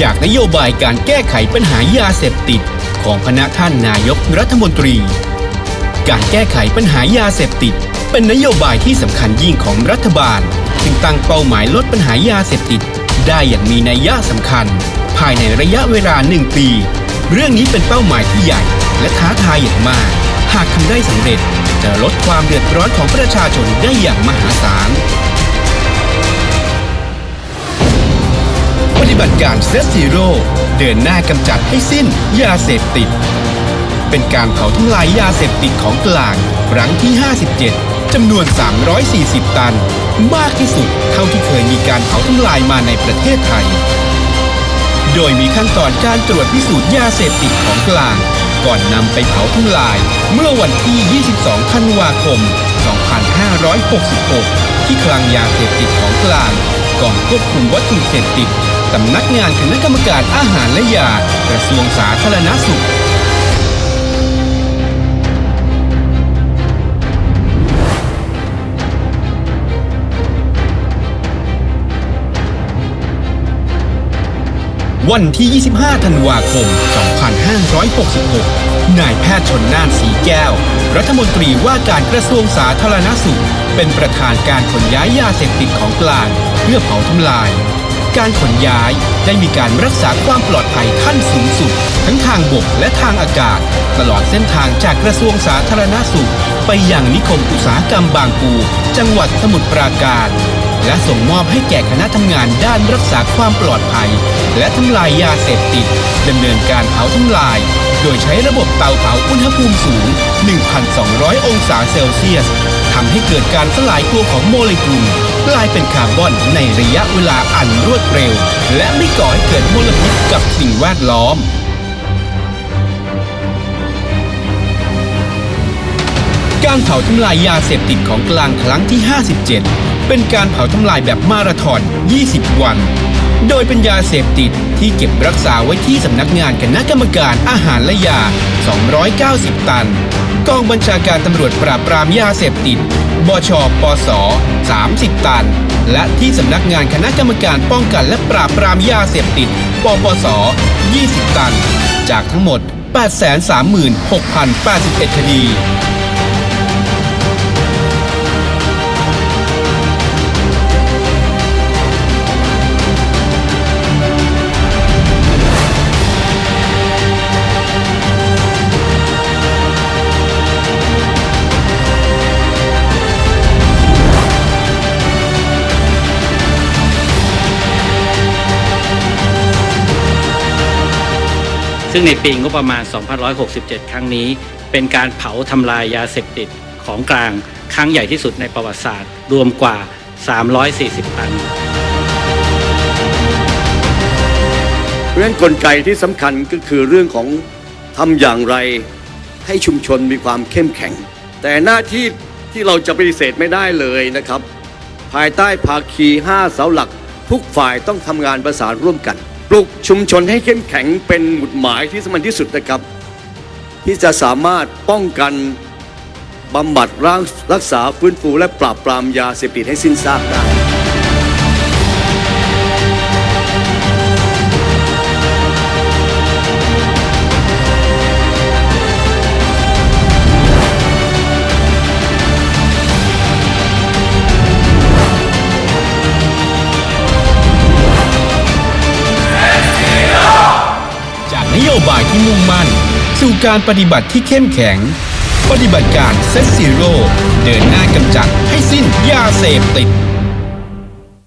จากนโยบายการแก้ไขปัญหายาเสพติดของคณะท่านนายกรัฐมนตรี การแก้ไขปัญหายาเสพติด เป็นนโยบายที่สำคัญยิ่งของรัฐบาลซึ่งตั้งเป้าหมายลดปัญหายาเสพติด ได้อย่างมีนัยยะสำคัญ ภายในระยะเวลาหนึ่งปี เรื่องนี้เป็นเป้าหมายที่ใหญ่ และท้าทายอย่างมาก หากทำได้สำเร็จจะลดความเดือดร้อนของประชาชนได้อย่างมหาศาล ฏิบัติการเซตซีโร่เดินหน้ากำจัดให้สิ้นยาเสพติด เป็นการเผาทำลายยาเสพติดของกลางครั้งที่ 57จำนวน 340 ตัน มากที่สุดเท่าที่เคยมีการเผาทำลายมาในประเทศไทย โดยมีขั้นตอนการตรวจพิสูจน์ยาเสพติดของกลาง ก่อนนำไปเผาทำลาย เมื่อวันที่ 22 ธันวาคม 2566 ที่คลังยาเสพติดของกลางกองควบคุมวัตถุเสพติด สำนักงานคณะกรรมการอาหารและยากระทรวงสาธารณสุข วันที่ 25 ธันวาคม 2566 นายแพทย์ชนน่านสีแก้ว รัฐมนตรีว่าการกระทรวงสาธารณสุข เป็นประธานการขนย้ายยาเสพติดของกลาง เพื่อเผาทำลาย การขนย้าย ได้มีการรักษาความปลอดภัยขั้นสูงสุด ทั้งทางบกและทางอากาศ ตลอดเส้นทางจากกระทรวงสาธารณสุข ไปยังนิคมอุตสาหกรรมบางปู จังหวัดสมุทรปราการและส่งมอบให้แก่คณะทำงานด้านรักษาความปลอดภัย และทำลายยาเสพติดดำเนินการเผาทำลาย โดยใช้ระบบเตาเผาอุณหภูมิสูง 1,200 องศาเซลเซียส ทำให้เกิดการสลายตัวของโมเลกุลกลายเป็นคาร์บอนในระยะเวลาอันรวดเร็ว และไม่ก่อให้เกิดมลพิษกับสิ่งแวดล้อมการเผาทำลายยาเสพติดของกลางครั้งที่ 57 เป็นการเผาทำลายแบบมาราธอน 20 วัน โดยเป็นยาเสพติดที่เก็บรักษาไว้ที่สำนักงานคณะกรรมการอาหารและยา 290 ตัน กองบัญชาการตำรวจปราบปรามยาเสพติด บช ปส 30 ตัน และที่สำนักงานคณะกรรมการป้องกันและปราบปรามยาเสพติด ปปส 20 ตัน จากทั้งหมด 836,081 คดี ซึ่งในปีงบประมาณ 2567 ครั้งนี้ เป็นการเผาทำลายยาเสพติดของกลางครั้งใหญ่ที่สุดในประวัติศาสตร์ รวมกว่า 340 ตันเพราะฉะนั้นกลไกที่สำคัญก็คือเรื่องของทำอย่างไรให้ชุมชนมีความเข้มแข็ง แต่หน้าที่ที่เราจะปฏิเสธไม่ได้เลยนะครับ ภายใต้ภาคี 5 เสาหลัก ทุกฝ่ายต้องทำงานประสานร่วมกัน ปลุกชุมชนให้เข้มแข็งเป็นหมุดหมายที่สำคัญที่สุดนะครับ ที่จะสามารถป้องกันบำบัดร,รักษาฟื้นฟูและปราบปรามยาเสพติดให้สิ้นซากได้ายที่มุ่งมั่น สู่การปฏิบัติที่เข้มแข็ง ปฏิบัติการเซตซีโร่เดินหน้ากำจัดให้สิ้นยาเสพติด